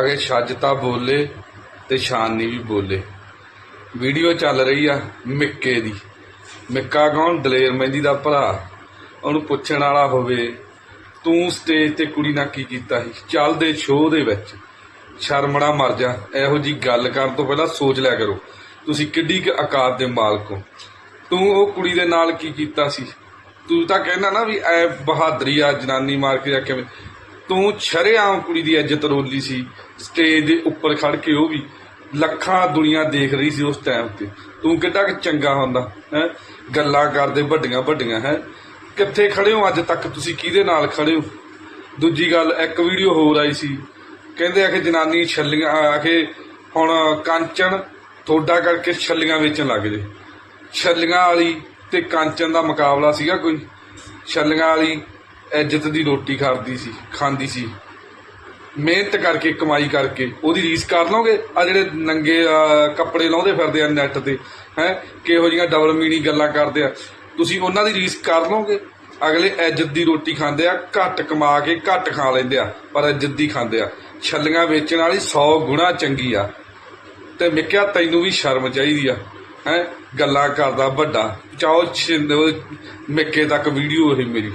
ਅਗੇ ਛੱਜ ਬੋਲੇ ਤੇ ਸ਼ਾਨੀ ਵੀ ਬੋਲੇ। ਵੀਡੀਓ ਚੱਲ ਰਹੀ ਆ ਮਿੱਕੇ ਦੀ। ਮਿੱਕਾ ਕੌਣ? ਦਲੇਰ ਮਹਿੰਦੀ ਦਾ ਭਰਾ। ਉਹਨੂੰ ਪੁੱਛਣ ਵਾਲਾ ਹੋਵੇ, ਤੂੰ ਸਟੇਜ ਤੇ ਕੁੜੀ ਨਾਲ ਕੀ ਕੀਤਾ ਸੀ? ਚੱਲਦੇ ਸ਼ੋਅ ਦੇ ਵਿੱਚ। ਸ਼ਰਮੜਾ ਮਰ ਜਾ। ਇਹੋ ਜੀ ਗੱਲ ਕਰਨ ਤੋਂ ਪਹਿਲਾਂ ਸੋਚ ਲਿਆ ਕਰੋ। ਤੁਸੀਂ ਕਿੱਡੀ ਕੁ ਔਕਾਤ ਦੇ ਮਾਲਕ ਹੋ। ਤੂੰ ਉਹ ਕੁੜੀ ਦੇ ਨਾਲ ਕੀ ਕੀਤਾ ਸੀ? ਤੂੰ ਤਾਂ ਕਹਿੰਦਾ ਨਾ ਵੀ ਐ ਬਹਾਦਰੀ ਆ, ਜਨਾਨੀ ਮਾਰ ਕੇ ਜਾਂ ਕਿਵੇਂ। ਤੂੰ ਸ਼ਰੇਆਮ ਕੁੜੀ ਦੀ ਇੱਜ਼ਤ ਰੋਲੀ ਸੀ, ਸਟੇਜ ਦੇ ਉੱਪਰ ਖੜ ਕੇ ਉਹ ਵੀ ਲੱਖਾਂ ਦੁਨੀਆ ਦੇਖ ਰਹੀ ਸੀ ਉਸ ਟਾਈਮ ਤੇ। ਤੂੰ ਕਿੱਡਾ ਕਿ ਚੰਗਾ ਹੁੰਦਾ, ਹੈ? ਗੱਲਾਂ ਕਰਦੇ ਵੱਡੀਆਂ ਵੱਡੀਆਂ, ਹੈ? ਕਿੱਥੇ ਖੜੇ ਹੋ ਅੱਜ ਤੱਕ? ਤੁਸੀਂ ਕਿਹਦੇ ਨਾਲ ਖੜੇ ਹੋ? ਦੂਜੀ ਗੱਲ, ਇੱਕ ਵੀਡੀਓ ਹੋਰ ਆਈ ਸੀ। ਕਹਿੰਦੇ ਆ ਕਿ ਜਨਾਨੀ ਛੱਲੀਆਂ ਆ ਕੇ ਹੁਣ ਕਾਂਚਨ ਥੋੜਾ ਕਰਕੇ ਛੱਲੀਆਂ ਵੇਚਣ ਲੱਗ ਜੇ। ਛੱਲੀਆਂ ਵਾਲੀ ਤੇ ਕਾਂਚਨ ਦਾ ਮੁਕਾਬਲਾ ਸੀਗਾ ਕੋਈ? ਛੱਲੀਆਂ ਵਾਲੀ ਇੱਜ਼ਤ ਦੀ ਰੋਟੀ ਖਾਂਦੀ ਸੀ ਖਾਂਦੀ ਸੀ। ਮਿਹਨਤ ਕਰਕੇ, ਕਮਾਈ ਕਰਕੇ, ਉਹਦੀ ਰੀਸ ਕਰ ਲਓਗੇ? ਆ ਜਿਹੜੇ ਨੰਗੇ ਕੱਪੜੇ ਲਾਉਂਦੇ ਫਿਰਦੇ ਆ ਨੈੱਟ ਤੇ, ਹੈ? ਕਿਹੋ ਜੀਆਂ ਡਬਲ ਮੀਨੀ ਗੱਲਾਂ ਕਰਦੇ ਆ। ਤੁਸੀਂ ਉਹਨਾਂ ਦੀ ਰੀਸ ਕਰ ਲਓਗੇ? ਅਗਲੇ ਇੱਜ਼ਤ ਦੀ ਰੋਟੀ ਖਾਂਦੇ ਆ, ਘੱਟ ਕਮਾ ਕੇ ਘੱਟ ਖਾ ਲੈਂਦੇ ਆ, ਪਰ ਇੱਜ਼ਤ ਦੀ ਖਾਂਦੇ ਆ। ਛੱਲੀਆਂ ਵੇਚਣ ਵਾਲੀ 100 ਗੁਣਾ ਚੰਗੀ ਆ। ਤੇ ਮਿੱਕਿਆ, ਤੈਨੂੰ ਵੀ ਸ਼ਰਮ ਚਾਹੀਦੀ ਆ, ਹੈ? ਗੱਲਾਂ ਕਰਦਾ ਵੱਡਾ। ਚਾਓ ਮਿੱਕੇ ਤੱਕ ਵੀਡੀਓ ਇਹ ਮੇਰੀ।